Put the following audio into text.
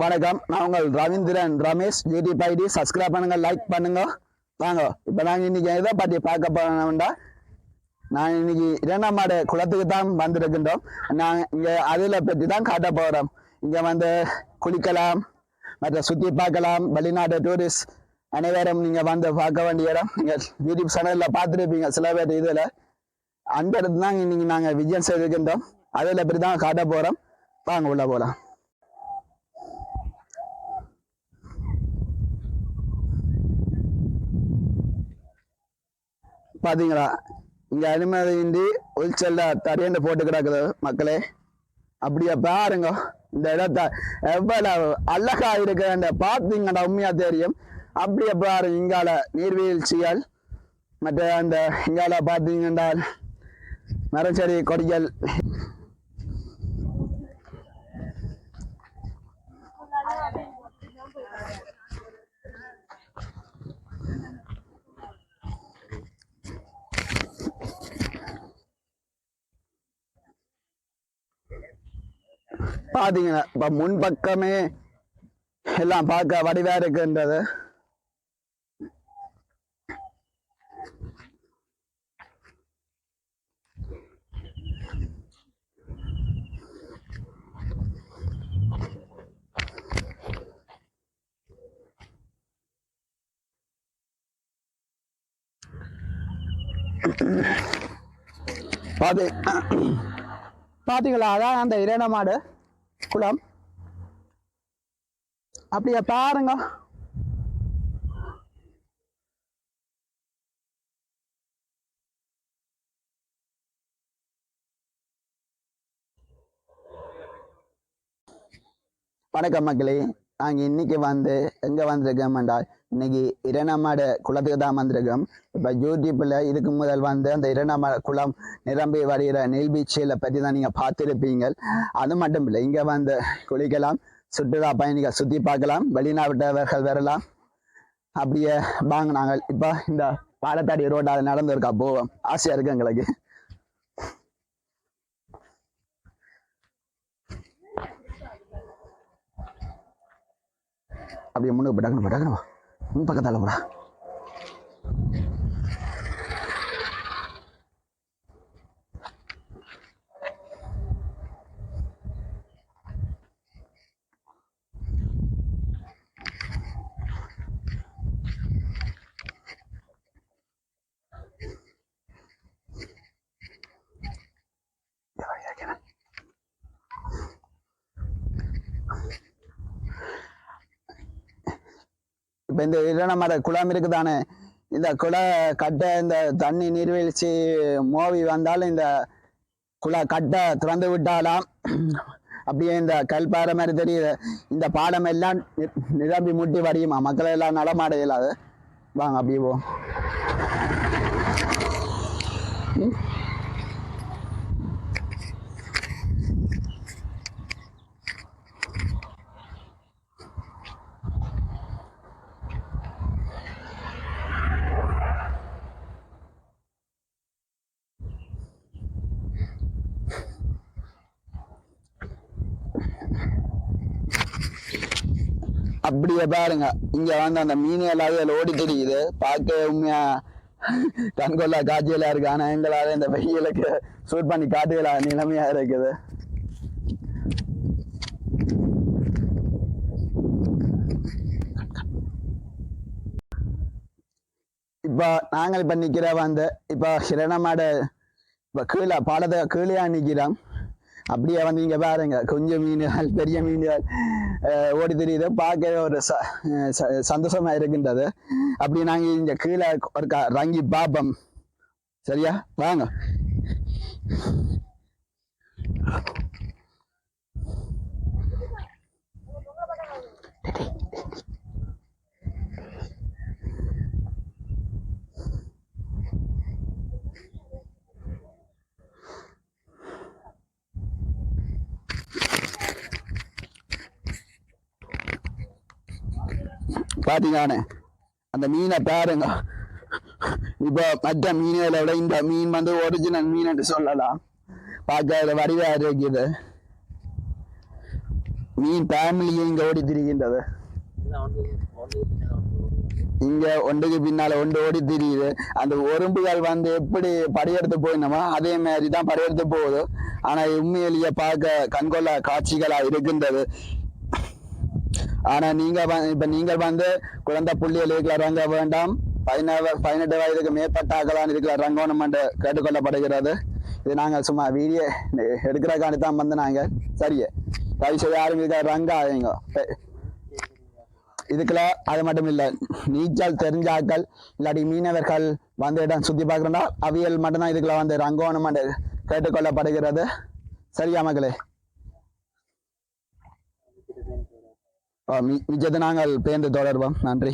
வணக்கம். நான் உங்கள் Raveendran Ramesh. YouTube ID subscribe பண்ணுங்க லைக் பண்ணுங்க. வாங்க இப்போ நாங்கள் இன்னைக்கு எதை பற்றி பார்க்க போனோம்டா நான் இன்னைக்கு இரண்டாம் மாடு குளத்துக்கு தான் வந்திருக்கின்றோம். நாங்கள் இங்கே அதில் பற்றி தான் காட்ட போகிறோம் இங்கே வந்து குளிக்கலாம் மற்ற சுற்றி பார்க்கலாம் வெளிநாட்டு டூரிஸ்ட் அனைவரும் நீங்கள் வந்து பார்க்க வேண்டிய இடம். நீங்கள் யூடியூப் சேனலில் பார்த்துருப்பீங்க சில பேர் இதில். அந்த இடத்துல தான் இன்னைக்கு நாங்கள் விஜயம் செய்திருக்கின்றோம். அதில் பற்றி தான் காட்ட போகிறோம் வாங்க உள்ளே போகலாம் பார்த்தீங்களா இங்கே அனுமதியின்றி உள்செல்ல தரையண்டு போட்டு கிடக்குது மக்களே. அப்படியே பாருங்க. இந்த இடத்த எவ்வளவு அழகா இருக்கிற பார்த்தீங்கடா உண்மையா தெரியும். அப்படியே பாருங்க இங்கால நீர்வீழ்ச்சிகள். மற்ற அந்த இங்கால பார்த்தீங்கன்னா மரச்செடி கொடிகள். பாத்தீங்கன்னா இப்ப முன்பக்கமே எல்லாம் பார்க்க வடிவா இருக்குன்றது. பாத்தீங்களா? அதான் அந்த இரண மாடு குளம். அப்படியே பாருங்க. வணக்கம் மக்களே. நாங்க இன்னைக்கு வந்து எங்க வந்திருக்கோம் என்றால் இன்னைக்கு இரணமாடு குளத்துக்கு தான் வந்திருக்கோம் இப்ப யூடியூப்ல இதுக்கு முதல் வந்து அந்த இரணமாடு குளம் நிரம்பி வருகிற நீர்வீழ்ச்சியில் பற்றி தான் நீங்க பார்த்திருப்பீங்க. அது மட்டும் இல்லை இங்க வந்து குளிக்கலாம் சுற்றுலா பயணிகள் சுத்தி பார்க்கலாம் வெளிநாட்டவர்கள் வரலாம். அப்படியே வாங்க நாங்கள் இப்போ இந்த பாலத்தாடி ரோட்டால நடந்திருக்கா போவோம். ஆசையா இருக்கு எங்களுக்கு. அப்படியே முன்னுக்கு பட்டாக்கணும் பட்டாக்கணும் முன் பக்கத்தால போடா. இப்போ இந்த இரணமர குளம் இருக்குதானே? இந்த குள கட்டை இந்த தண்ணி நீர்வீழ்ச்சி மோவி வந்தாலும் இந்த குள கட்டை திறந்து விட்டாலாம். அப்படியே இந்த கல்பாறை மாதிரி தெரியுது. இந்த பாலம் எல்லாம் நிரம்பி முட்டி வரையுமா மக்கள் எல்லாம் நடமாட இயலாது வாங்க அப்படியே போ அப்படியே பாருங்க. இங்க வந்து அந்த மீன் எல்லாரும் ஓடி தெரியுது பார்க்க உண்மையா? கண்கொள்ளா காட்சியெல்லாம் இருக்கு. ஆனா எங்களால இந்த வெயிலுக்கு சூட் பண்ணி காட்டுகளா நிலைமையா இருக்குது. இப்போ நாங்கள் இப்போ நிக்கிற வந்து இப்போ ஹிரணமாடு இப்போ கீழே பாலத்தை கீழே நிற்கிறோம் அப்படியே வந்து இங்கே பாருங்க கொஞ்சம் மீன்கள் பெரிய மீன்கள். ஓடி தெரியுது. பார்க்க ஒரு ச- ச- சந்தோஷமா இருக்கின்றது. அப்படி நாங்கள் இங்கே கீழே ஒரு க- ரங்கி பாபம் சரியா? வாங்க. பாத்தீங்களானே? அந்த மீனை பாருங்க. இப்போ மற்ற மீன்களை விட இந்த மீன் வந்து ஒரிஜினல் மீன் என்று சொல்லலாம். பார்க்க அது வடிவா இருக்குது. மீன் ஃபேமிலியே இங்கே ஓடி திரிகின்றது. இங்க ஒன்றுக்கு பின்னால ஒன்று ஓடி திரியுது. அந்த உறும்புகள் வந்து எப்படி படையெடுத்து போயினமோ அதே மாதிரி தான் படையெடுத்து போகுது. ஆனா உண்மையிலேயே பார்க்க கண்கொள்ள காட்சிகளா இருக்கின்றது. ஆனால் நீங்கள் இப்போ நீங்கள் வந்து குழந்தை புள்ளியல் இருக்கிற வேண்டாம். பதினேழு பதினெட்டு வயதுக்கு மேற்பட்ட ஆகலாம் இருக்கிற ரங்கோணம் என்று கேட்டுக்கொள்ளப்படுகிறது. இது நாங்கள் சும்மா வீடியோ எடுக்கிறக்காண்டி தான் வந்து நாங்கள் சரியே தயவு செய்து யாரும் இருக்கிற ரங்க ஆகுங்க இதுக்குள்ள அது மட்டும் இல்லை நீச்சல் தெரிஞ்சாக்கள் இல்லாட்டி மீனவர்கள் வந்து இடம் சுற்றி பார்க்கறா அவியல் மட்டும்தான் இதுக்குள்ள வந்து ரங்கோணம் கேட்டுக்கொள்ளப்படுகிறது. சரியா மக்களே? மிச்சத்தை நாங்கள் பேர்ந்து தொடர்வோம். நன்றி.